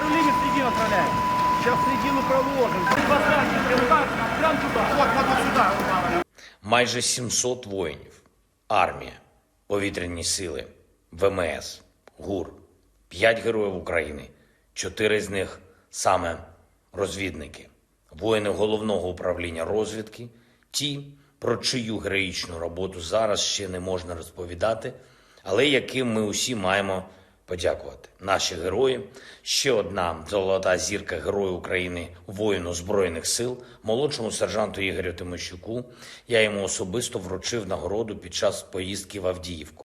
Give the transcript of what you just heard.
пару линий в отправляем. Сейчас середину проложим. Прям, туда. Вот, вот, вот сюда. Майже 700 воїнів, армія, повітряні сили, ВМС, ГУР, 5 героїв України, 4 з них саме розвідники, воїни головного управління розвідки, ті, про чию героїчну роботу зараз ще не можна розповідати, але яким ми усі маємо подякувати. Наші герої, ще одна золота зірка Герою України, воїну Збройних сил, молодшому сержанту Ігорю Тимощуку. Я йому особисто вручив нагороду під час поїздки в Авдіївку.